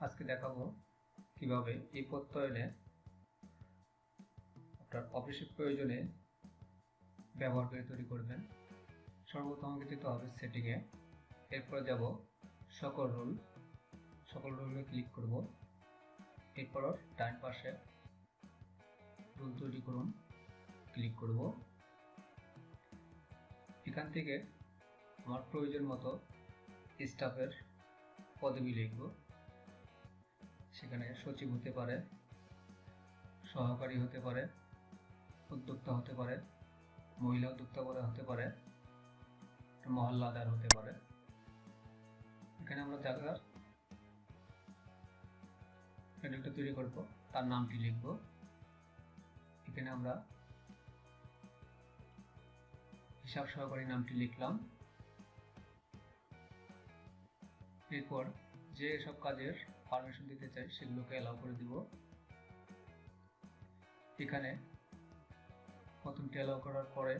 আজকে দেখাবো কীভাবে এই প্রত্যয়নে আপনার অফিসের প্রয়োজনে ব্যবহার করে তৈরি করবেন। সর্বপ্রথম আমাকে যেতে হবে সেটিংয়ে এরপরে যাব সকল রুল সকল রুলে ক্লিক করব। এরপর ডান পাশে রুল তৈরি করুন। ক্লিক করব। এখান থেকে আমার প্রয়োজন মতো স্টাফের পদবি লিখব। সেখানে সচিব হতে পারে, সহকারী হতে পারে, উদ্যোক্তা হতে পারে, মহিলা উদ্যোক্তা করে হতে পারে, মহল্লাদার হতে পারে। এখানে আমরা জায়গার একটা তৈরি করব, তার নামটি লিখব। এখানে আমরা হিসাব সহকারী নামটি লিখলাম। এরপর যে সব কাজের পারমিশন দিতে চাই, সেগুলোকে অ্যালাউ করে দিব। এখানে প্রথমটি অ্যালাউ করার পরে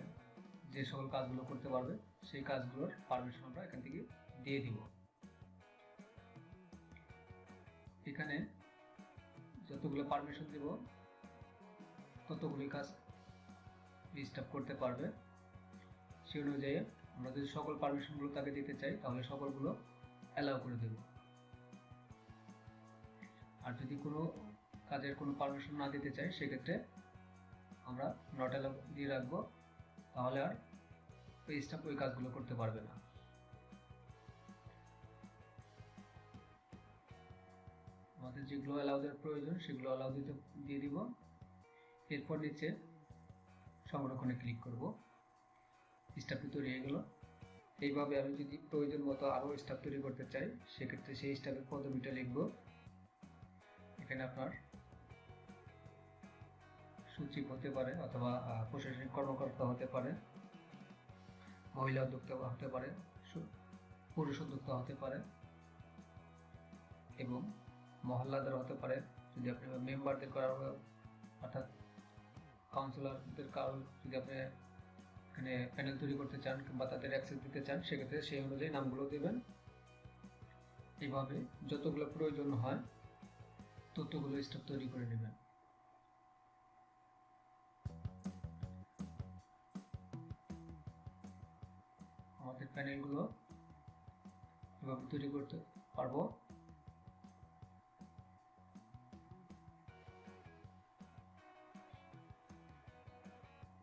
যে সকল কাজগুলো করতে পারবে, সেই কাজগুলোর পারমিশন আমরা এখান থেকে দিয়ে দিব। এখানে যতগুলো পারমিশন দিব ততগুলি কাজ ডিস্টার্ব করতে পারবে। সেই অনুযায়ী আমরা যদি সকল পারমিশনগুলো তাকে দিতে চাই, তাহলে সকলগুলো অ্যালাউ করে দেব। আর যদি কোনো কাজের কোনো পারমিশন না দিতে চাই, সেক্ষেত্রে আমরা নট অ্যালাউ দিয়ে রাখব, তাহলে আর ওই স্টাফ ওই কাজগুলো করতে পারবে না। আমাদের যেগুলো অ্যালাউদের প্রয়োজন, সেগুলো অ্যালাউ দিতে দিয়ে দিব। এরপর নিচে সংরক্ষণে ক্লিক করব। স্টাফটি তৈরি হয়ে গেল। এইভাবে আমি যদি প্রয়োজন মতো আরও স্টাফ তৈরি করতে চাই, সেক্ষেত্রে সেই স্টাফের পদবিটা লিখব। এখানে আপনার সচিব হতে পারে অথবা প্রশাসনিক কর্মকর্তা হতে পারে, মহিলা উদ্যোক্তা হতে পারে পুরুষ উদ্যোক্তা হতে পারে এবং মহল্লাদার হতে পারে। যদি আপনি মেম্বারদের করার অর্থাৎ কাউন্সিলরদের কারও যদি আপনি এখানে প্যানেল তৈরি করতে চান কিংবা তাদের অ্যাক্সেস দিতে চান, সেক্ষেত্রে সেই অনুযায়ী নামগুলো দেবেন। এইভাবে যতগুলো প্রয়োজন হয় ততগুলো স্টাফ তৈরি করে নেবেন। আমাদের প্যানেলগুলো এভাবে তৈরি করতে পারব।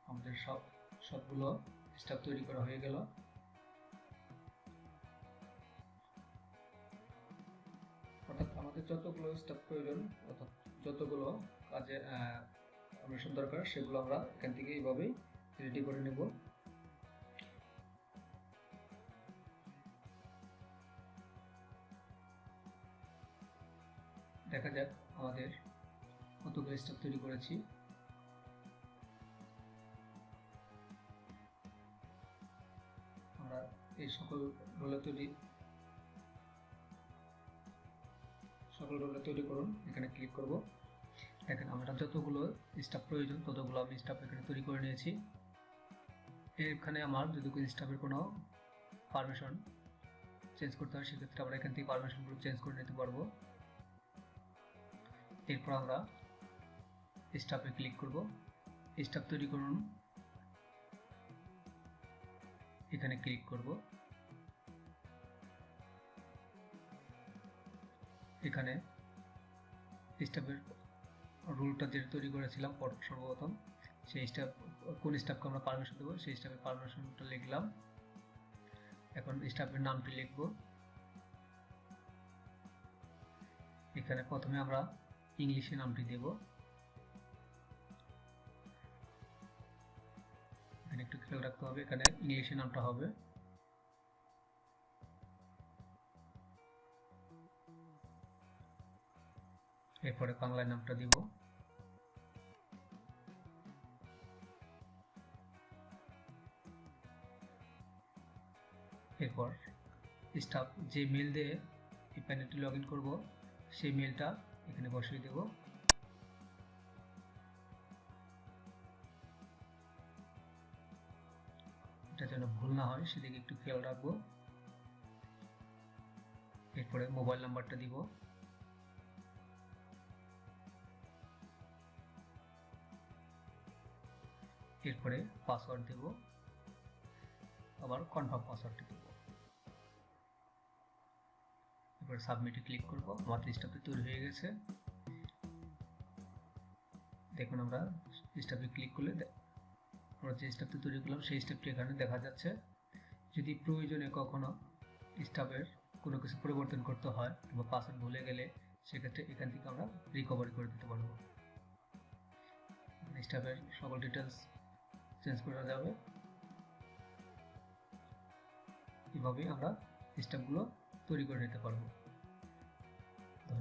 আমাদের সব, সবগুলো স্টাফ তৈরি করা হয়ে গেল। যতগুলো স্টাফ প্রয়োজন, অর্থাৎ যতগুলো কাজে পারমিশন দরকার, সেগুলো আমরা এখান থেকে এইভাবেই রেডি করে নেব। দেখা যাক আমাদের কতগুলো স্টাফ তৈরি করেছি। আমরা এই সকল রোলে তৈরি সকল তৈরি করুন, এখানে ক্লিক করব। দেখেন, আমরা যতগুলো স্টাফ প্রয়োজন, ততগুলো আমি স্টাফ এখানে তৈরি করে নিয়েছি। এখানে আমার যদি কোনো স্টাফের কোনো পারমিশন চেঞ্জ করতে হয়, সেক্ষেত্রে আমরা এখান থেকে পারমিশনগুলো চেঞ্জ করে নিতে পারব। এরপর আমরা স্টাফে ক্লিক করব। স্টাফ তৈরি করুন। এখানে ক্লিক করব। এখানে স্টাফের রুলটা যেটা তৈরি করেছিলাম সর্বপ্রথম, সেই স্টাফ কোন স্টাফকে আমরা পারমিশন দেবো, সেই স্টাফের পারমিশনটা লিখলাম। এখন স্টাফের নামটি লিখব। এখানে প্রথমে আমরা ইংলিশে নামটি দেব। এখানে একটু খেয়াল রাখতে হবে, এখানে ইংলিশে নামটা হবে। এরপরে বাংলায় নামটা দিব। এরপর স্টাফ যে মেল দিয়ে এই প্যানেলটি লগ ইন করব, সেই মেলটা এখানে বসিয়ে দেব। এটা যেন ভুল না হয়, সেদিকে একটু খেয়াল রাখব। এরপরে মোবাইল নাম্বারটা দিব। এরপরে পাসওয়ার্ড দেব? আবার কনফার্ম পাসওয়ার্ডটি দেব। এবার সাবমিটে ক্লিক করব। আমার স্টাফটি তৈরি হয়ে গেছে। দেখুন আমরা স্টাফে ক্লিক করলে আমরা যে স্টাফটি তৈরি করলাম, সেই স্টেপটি এখানে দেখা যাচ্ছে। যদি প্রয়োজনে কখনো স্টাফের কোনো কিছু পরিবর্তন করতে হয় কিংবা পাসওয়ার্ড ভুলে গেলে, সেক্ষেত্রে এখান থেকে আমরা রিকভারি করে দিতে পারব। স্টাফের সকল ডিটেলস চেঞ্জ করা যাবে। এভাবেই আমরা সিস্টেমগুলো তৈরি করে নিতে পারব।